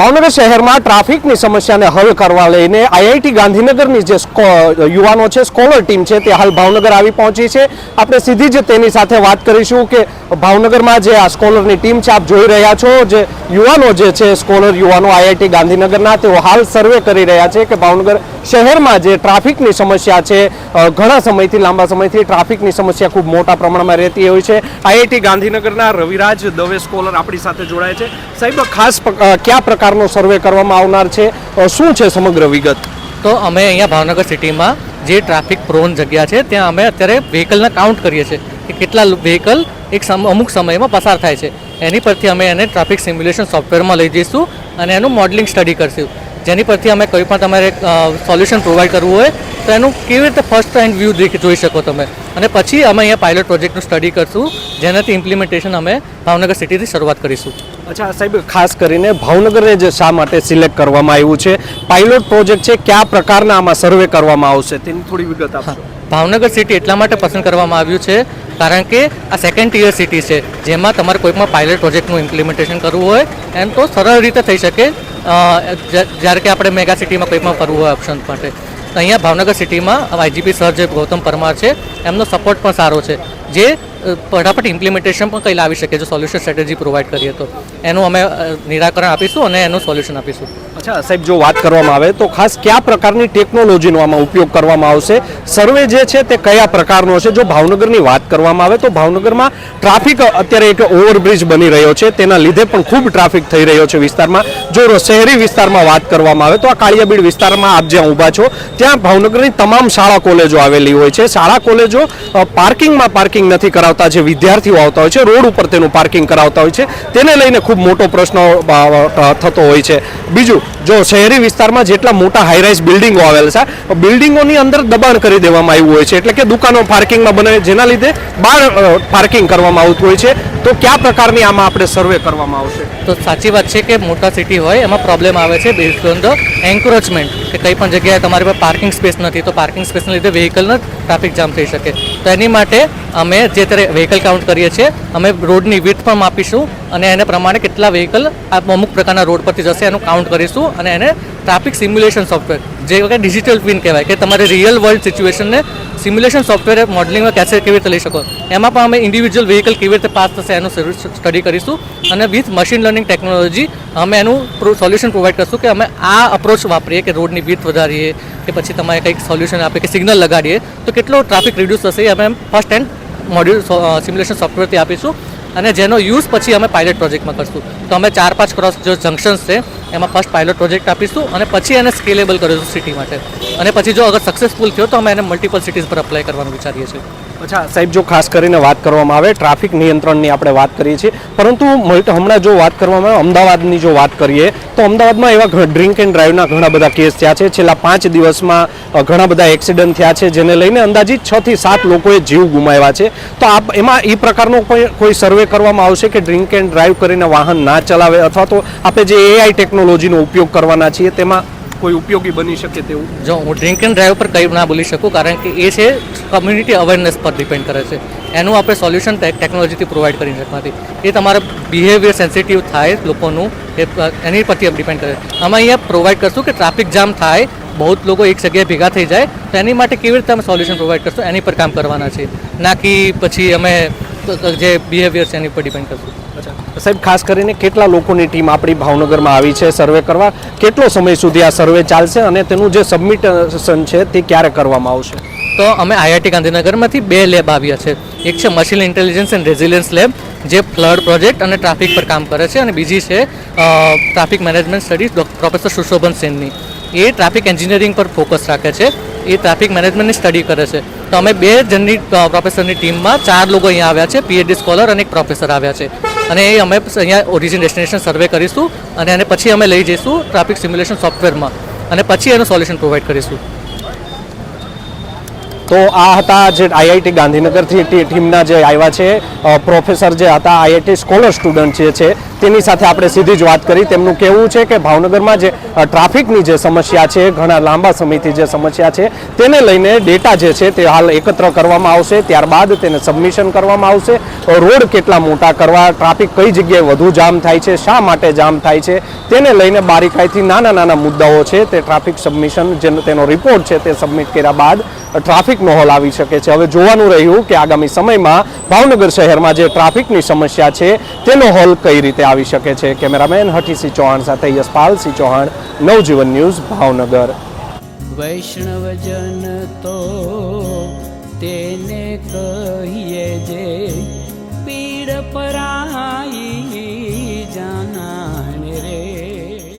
ભાવનગર શહેરમાં ટ્રાફિકની સમસ્યાને હલ કરવા લઈને આઈઆઈટી ગાંધીનગરની જે યુવાનો છે, સ્કોલર ટીમ છે, તે હાલ ભાવનગર આવી પહોંચી છે. આપણે સીધી જ તેની સાથે વાત કરીશું કે ભાવનગરમાં જે આ સ્કોલરની ટીમ છે, આપ જોઈ રહ્યા છો, જે યુવાનો જે છે, સ્કોલર યુવાનો આઈઆઈટી ગાંધીનગરના, તેઓ હાલ સર્વે કરી રહ્યા છે કે ભાવનગર શહેરમાં જે ટ્રાફિકની સમસ્યા છે ઘણા સમયથી, લાંબા સમયથી ટ્રાફિકની સમસ્યા ખૂબ મોટા પ્રમાણમાં રહેતી હોય છે. આઈઆઈટી ગાંધીનગરના રવિરાજ દવે સ્કોલર આપણી સાથે જોડાય છે. સાહેબ, ખાસ કયા પ્રકાર પ્રકારનો સર્વે કરવામાં આવનાર છે. શું છે સમગ્ર વિગત? તો અમે અહીંયા ભાવનગર સિટીમાં જે ટ્રાફિક પ્રોન જગ્યા છે, ત્યાં અમે અત્યારે વ્હીકલના કાઉન્ટ કરીએ છીએ કે કેટલા વ્હીકલ એક અમુક સમયમાં પસાર થાય છે. એની પરથી અમે એને ટ્રાફિક સિમ્યુલેશન સોફ્ટવેરમાં લઈ જઈશું અને એનું મોડલિંગ સ્ટડી કરીશું. જેની પરથી અમે કોઈ પણ તમારે સોલ્યુશન પ્રોવાઈડ કરવું હોય તો એનું કેવી રીતે ફર્સ્ટ હેન્ડ વ્યૂ જોઈ શકો તમે? અને પછી અમે અહીંયા પાયલોટ પ્રોજેક્ટનું સ્ટડી કરશું જેનાથી ઇમ્પ્લિમેન્ટેશન અમે ભાવનગર સિટીથી શરૂઆત કરીશું. અચ્છા સાહેબ ખાસ કરીને ભાવનગરને જે શા માટે સિલેક્ટ કરવામાં આવ્યું છે? પાયલોટ પ્રોજેક્ટ છે કયા પ્રકારના આમાં સર્વે કરવામાં આવશે? તેની થોડી વિગત આપશો. ભાવનગર સિટી એટલા માટે પસંદ કરવામાં આવ્યું છે કારણ કે આ સેકન્ડ ટિયર સિટી છે જેમાં તમારે કોઈ પણ પાયલટ પ્રોજેક્ટનું ઇમ્પ્લિમેન્ટેશન કરવું હોય એમ તો સરળ રીતે થઈ શકે જ્યારે કે આપણે મેગા સિટીમાં કોઈ પણ કરવું હોય ઓપ્શન માટે. અહીંયા ભાવનગર સિટીમાં આઈજીપી સર જે ગૌતમ પરમાર છે, એમનો સપોર્ટ પણ સારો છે. જે ફટાફટ ઇમ્પ્લિમેન્ટેશન પણ કંઈ લાવી શકે જો સોલ્યુશન સ્ટ્રેટેજી પ્રોવાઈડ કરીએ તો. એનું અમે નિરાકરણ આપીશું અને એનું સોલ્યુશન આપીશું. અચ્છા, સાહેબ, જો વાત કરવામાં આવે તો ખાસ કયા પ્રકારની ટેકનોલોજીનો આમાં ઉપયોગ કરવામાં આવશે? સર્વે જે છે તે કયા પ્રકારનો છે? જો ભાવનગરની વાત કરવામાં આવે તો ભાવનગરમાં ટ્રાફિક અત્યારે એક ઓવરબ્રિજ બની રહ્યો છે. તેના લીધે પણ ખૂબ ટ્રાફિક થઈ રહ્યો છે વિસ્તારમાં. જો શહેરી વિસ્તારમાં વાત કરવામાં આવે તો આ કાળિયાબીડ વિસ્તારમાં આપ જ્યાં ઊભા છો, ત્યાં ભાવનગરની તમામ શાળા કોલેજો આવેલી હોય છે. શાળા કોલેજો પાર્કિંગમાં પાર્કિંગ નથી કરાવતા જે વિદ્યાર્થીઓ આવતા હોય છે, રોડ ઉપર તેનું પાર્કિંગ કરાવતા હોય છે, તેને લઈને ખૂબ મોટો પ્રશ્ન થતો હોય છે. બીજું, જો શહેરી વિસ્તારમાં જેટલા મોટા હાઈરાઇઝ બિલ્ડિંગો આવેલા છે બિલ્ડિંગોની અંદર દબાણ કરી દેવામાં આવ્યું હોય છે. એટલે કે દુકાનો પાર્કિંગમાં બને, જેના લીધે બહાર પાર્કિંગ કરવામાં આવતું હોય છે. તો કયા પ્રકારની આમાં આપણે સર્વે કરવામાં આવશે? તો સાચી વાત છે કે મોટા સિટી હોય, એમાં પ્રોબ્લેમ આવે છે બેઝડ ઓન ધ એન્કરોચમેન્ટ કે કંઈ પણ જગ્યાએ તમારી પાસે પાર્કિંગ સ્પેસ નથી, તો પાર્કિંગ સ્પેસને લીધે વ્હીકલનો ટ્રાફિક જામ થઈ શકે. તો એની માટે અમે જે ત્યારે વ્હીકલ કાઉન્ટ કરીએ છીએ, અમે રોડની વિથ પણ માપીશું અને એને પ્રમાણે કેટલા વ્હીકલ અમુક પ્રકારના રોડ પરથી જશે એનું કાઉન્ટ કરીશું અને એને ટ્રાફિક સિમ્યુલેશન સોફ્ટવેર જે વખતે ડિજિટલ પિન કહેવાય, કે તમારે રિયલ વર્લ્ડ સિચ્યુએશનને સિમ્યુલેશન સોફ્ટવેર મોડલિંગમાં કેસે કેવી રીતે લઈ શકો. એમાં પણ અમે ઇન્ડિવિજ્યુઅલ વ્હીકલ કેવી રીતે પાસ થશે એનું સ્ટડી કરીશું અને વિથ મશીન લર્નિંગ ટેકનોલોજી અમે એનું સોલ્યુશન પ્રોવાઈડ કરશું કે અમે આ અપ્રોચ વાપરીએ કે રોડની વિથ વધારીએ, કે પછી તમારે કંઈક સોલ્યુશન આપીએ કે સિગ્નલ લગાડીએ, તો કેટલો ટ્રાફિક રિડ્યુસ થશે અમે ફર્સ્ટ હેન્ડ મોડ્યુલ સિમ્યુલેશન સોફ્ટવેરથી આપીશું. અને જેનો યુઝ પછી અમે પાયલટ પ્રોજેક્ટમાં કરશું. તો અમે ચાર પાંચ ક્રોસ જે જંક્શન્સ છે, એમાં ફર્સ્ટ પાયલટ પ્રોજેક્ટ આપીશું અને પછી એને સ્કેલેબલ કરીશું સિટી માટે. અને પછી જો અગર સક્સેસફુલ થયો તો અમે એને મલ્ટિપલ સિટીઝ પર અપ્લાય કરવાનું વિચારીએ છીએ. અચ્છા, સાહેબ, જો ખાસ કરીને વાત કરવામાં આવે, ટ્રાફિક નિયંત્રણની આપણે વાત કરીએ છીએ. પરંતુ હમણાં જો વાત કરવામાં આવે, અમદાવાદની જો વાત કરીએ, તો અમદાવાદમાં એવા ડ્રિંક એન્ડ ડ્રાઈવના ઘણા બધા કેસ થયા છે. છેલ્લા પાંચ દિવસમાં ઘણા બધા એક્સિડન્ટ થયા છે, જેને લઈને અંદાજિત છ થી સાત લોકોએ જીવ ગુમાવ્યા છે. તો આપ, એમાં એ પ્રકારનો કોઈ સર્વે કરવામાં આવશે કે ડ્રિંક એન્ડ ડ્રાઈવ કરીને વાહન ના ચલાવે? અથવા તો આપણે જે એઆઈ ટેકનોલોજીનો ઉપયોગ કરવાના છીએ, તેમાં કોઈ ઉપયોગી બની શકે તેવું? જો હું ડ્રિંક એન્ડ ડ્રાઈવ પર કંઈ ના બોલી શકું, કારણ કે એ છે કમ્યુનિટી અવેરનેસ પર ડિપેન્ડ કરે છે. એનું આપણે સોલ્યુશન ટેકનોલોજીથી પ્રોવાઈડ કરી શકવાથી. એ તમારા બિહેવિયર સેન્સિટિવ થાય લોકોનું, એ એની પરથી ડિપેન્ડ કરે. અમે અહીંયા પ્રોવાઈડ કરશું કે ટ્રાફિક જામ થાય બહુ લોકો એક જગ્યાએ ભેગા થઈ જાય, તો એની માટે કેવી રીતે અમે સોલ્યુશન પ્રોવાઈડ કરશું? એની પર કામ કરવાના છે ના કે પછી અમે જે બિહેવિયર છે એની પર ડિપેન્ડ કરશું. સાહેબ ખાસ કરીને કેટલા લોકોની ટીમ આપણી ભાવનગરમાં આવી છે સર્વે કરવા? કેટલો સમય સુધી આ સર્વે ચાલશે અને તેનું જે સબમિશન છે તે ક્યારે કરવામાં આવશે? તો અમે આઈઆઈટી ગાંધીનગરમાંથી બે લેબ આવ્યા છે. એક છે machine intelligence and resilience lab જે ફ્લડ પ્રોજેક્ટ અને ટ્રાફિક પર કામ કરે છે અને બીજી છે traffic management studies professor Sushobhan સેનની. એ ટ્રાફિક એન્જિનિયરિંગ પર ફોકસ રાખે છે. એ ટ્રાફિક મેનેજમેન્ટની સ્ટડી કરે છે. તો અમે બે જણની પ્રોફેસરની ટીમમાં ચાર લોકો અહીંયા આવ્યા છે પીએચડી સ્કોલર અને એક પ્રોફેસર આવ્યા છે. અને એ અમે અહીંયા ઓરિજિન ડેસ્ટિનેશન સર્વે કરીશું અને એને પછી અમે લઈ જઈશું ટ્રાફિક સિમ્યુલેશન સોફ્ટવેરમાં અને પછી એનું સોલ્યુશન પ્રોવાઈડ કરીશું. તો આ હતા જે આઈઆઈટી ગાંધીનગરથી ટીમના જે આવ્યા છે પ્રોફેસર જે હતા આઈઆઈટી સ્કોલર સ્ટુડન્ટ જે છે તેની સાથે આપણે સીધી જ વાત કરી. તેમનું કહેવું છે કે ભાવનગરમાં જે ટ્રાફિકની જે સમસ્યા છે, ઘણા લાંબા સમયથી જે સમસ્યા છે, તેને લઈને ડેટા જે છે તે હાલ એકત્ર કરવામાં આવશે. ત્યારબાદ તેને સબમિશન કરવામાં આવશે. રોડ કેટલા મોટા કરવા, ટ્રાફિક કઈ જગ્યાએ વધુ જામ થાય છે, શા માટે જામ થાય છે, તેને લઈને બારીકાઈથી નાના નાના મુદ્દાઓ છે. તે ટ્રાફિક સબમિશન જેનો તેનો રિપોર્ટ છે તે સબમિટ કર્યા બાદ ટ્રાફિકનો હોલ આવી શકે છે. હવે જોવાનું રહ્યું કે આગામી સમયમાં ભાવનગર શહેરમાં જે ટ્રાફિકની સમસ્યા છે, તેનો હોલ કઈ રીતે આવી શકે છે. કેમેરામેન હઠીસિંહ ચૌહાણ સાથે યશપાલસિંહ ચૌહાણ, નવજીવન ન્યૂઝ, ભાવનગર. વૈષ્ણવજન તો તેને કહીએ જે